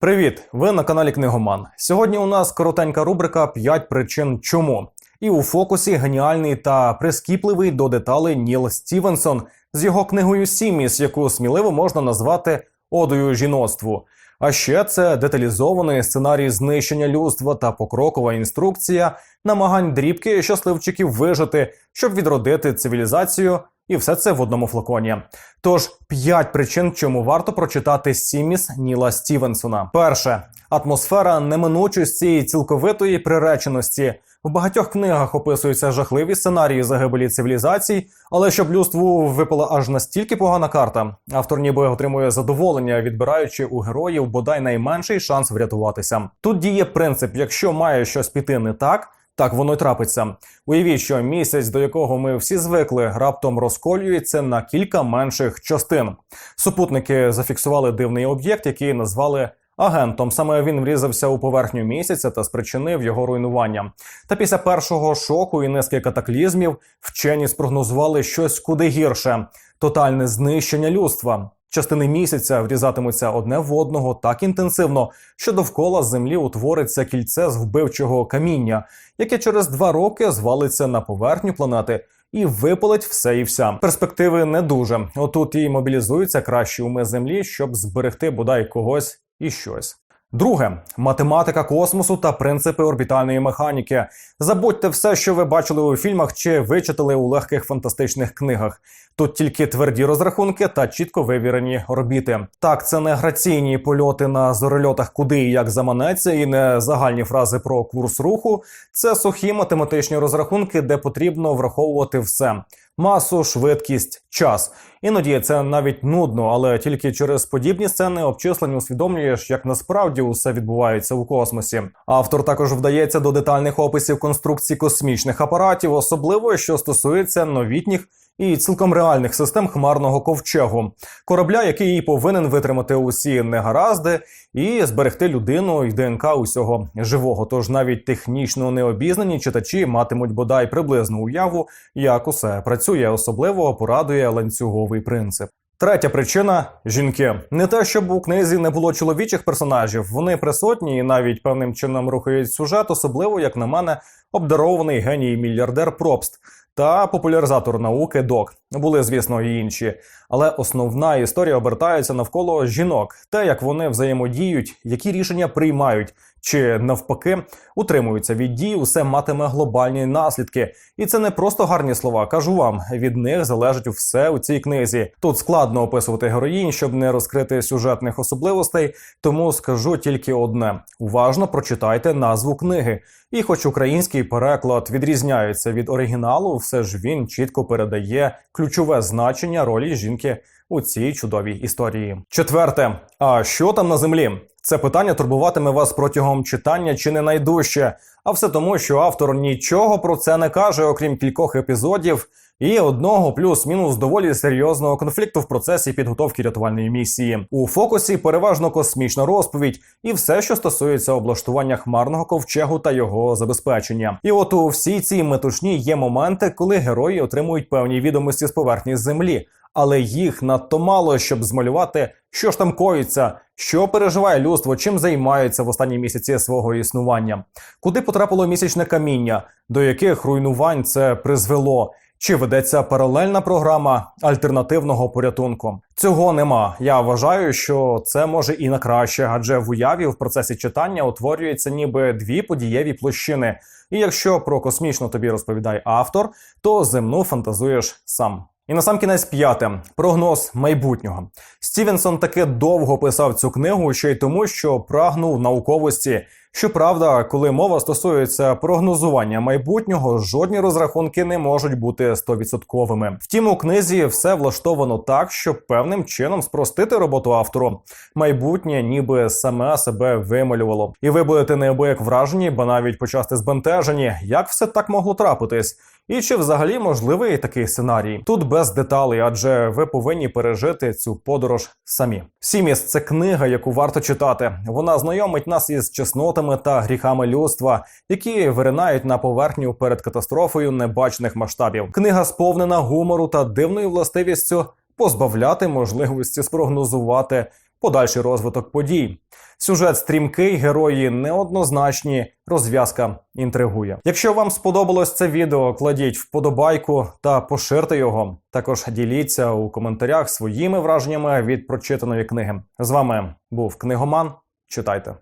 Привіт! Ви на каналі Книгоман. Сьогодні у нас коротенька рубрика «5 причин чому. І у фокусі геніальний та прискіпливий до деталей Ніл Стівенсон з його книгою Сіміс, яку сміливо можна назвати одою жіноцтву. А ще це деталізований сценарій знищення людства та покрокова інструкція намагань дрібки щасливчиків вижити, щоб відродити цивілізацію, і все це в одному флаконі. Тож п'ять причин, чому варто прочитати Сіміс Ніла Стівенсона. Перше атмосфера неминучості і цілковитої приреченості. В багатьох книгах описуються жахливі сценарії загибелі цивілізацій, але щоб людству випала аж настільки погана карта, автор ніби отримує задоволення, відбираючи у героїв бодай найменший шанс врятуватися. Тут діє принцип: якщо має щось піти не так. Так воно й трапиться. Уявіть, що місяць, до якого ми всі звикли, раптом розколюється на кілька менших частин. Супутники зафіксували дивний об'єкт, який назвали агентом. Саме він врізався у поверхню місяця та спричинив його руйнування. Та після першого шоку і низки катаклізмів вчені спрогнозували щось куди гірше тотальне знищення людства. Частини місяця врізатимуться одне в одного так інтенсивно, що довкола землі утвориться кільце з вбивчого каміння, яке через два роки звалиться на поверхню планети і випалить все і вся. Перспективи не дуже. Отут і мобілізуються кращі уми землі, щоб зберегти бодай когось і щось. Друге математика космосу та принципи орбітальної механіки. Забудьте все, що ви бачили у фільмах чи вичитали у легких фантастичних книгах. Тут тільки тверді розрахунки та чітко вивірені орбіти. Так, це не граційні польоти на зорольотах, куди і як заманеться, і не загальні фрази про курс руху. Це сухі математичні розрахунки, де потрібно враховувати все. Масу, швидкість, час. Іноді це навіть нудно, але тільки через подібні сцени обчислень усвідомлюєш, як насправді усе відбувається у космосі. Автор також вдається до детальних описів конструкцій космічних апаратів, особливо що стосується новітніх і цілком реальних систем хмарного ковчегу, корабля, який повинен витримати усі негаразди і зберегти людину і ДНК усього живого. Тож навіть технічно необізнані читачі матимуть бодай приблизну уяву, як усе працює, особливо порадує ланцюговий принцип. Третя причина жінки. Не те, щоб у книзі не було чоловічих персонажів, вони присутні і навіть певним чином рухають сюжет, особливо як на мене, обдарований геній мільярдер Пробст та популяризатор науки док. Були, звісно, і інші. Але основна історія обертається навколо жінок, те, як вони взаємодіють, які рішення приймають, чи навпаки утримуються від дій, усе матиме глобальні наслідки. І це не просто гарні слова. Кажу вам, від них залежить все у цій книзі. Тут складно описувати героїнь, щоб не розкрити сюжетних особливостей. Тому скажу тільки одне: уважно прочитайте назву книги. І, хоч український переклад відрізняється від оригіналу, все ж він чітко передає ключове значення ролі жінки у цій чудовій історії. Четверте, а що там на землі? Це питання турбуватиме вас протягом читання чи не найдужче, а все тому, що автор нічого про це не каже, окрім кількох епізодів і одного плюс-мінус доволі серйозного конфлікту в процесі підготовки рятувальної місії. У фокусі переважно космічна розповідь і все, що стосується облаштування хмарного ковчегу та його забезпечення. І от у всій цій метушні є моменти, коли герої отримують певні відомості з поверхні землі. Але їх надто мало, щоб змалювати, що ж там коїться, що переживає людство, чим займаються в останні місяці свого існування, куди потрапило місячне каміння, до яких руйнувань це призвело, чи ведеться паралельна програма альтернативного порятунку? Цього нема. Я вважаю, що це може і на краще, адже в уяві в процесі читання утворюються ніби дві подієві площини. І якщо про космічно тобі розповідає автор, то земну фантазуєш сам. І на сам кінець п'яте прогноз майбутнього. Стівенсон таки довго писав цю книгу ще й тому, що прагнув науковості. Щоправда, коли мова стосується прогнозування майбутнього, жодні розрахунки не можуть бути стовідсотковими. Втім, у книзі все влаштовано так, щоб певним чином спростити роботу автору. Майбутнє ніби саме себе вималювало, і ви будете неабияк вражені, бо навіть почасти збентежені, як все так могло трапитись. І чи взагалі можливий такий сценарій? Тут без деталей, адже ви повинні пережити цю подорож самі. Сіміс це книга, яку варто читати. Вона знайомить нас із чеснотами та гріхами людства, які виринають на поверхню перед катастрофою небачених масштабів. Книга сповнена гумору та дивною властивістю позбавляти можливості спрогнозувати подальший розвиток подій. Сюжет стрімкий, герої неоднозначні, розв'язка інтригує. Якщо вам сподобалось це відео, кладіть вподобайку та поширте його. Також діліться у коментарях своїми враженнями від прочитаної книги. З вами був книгоман. Читайте.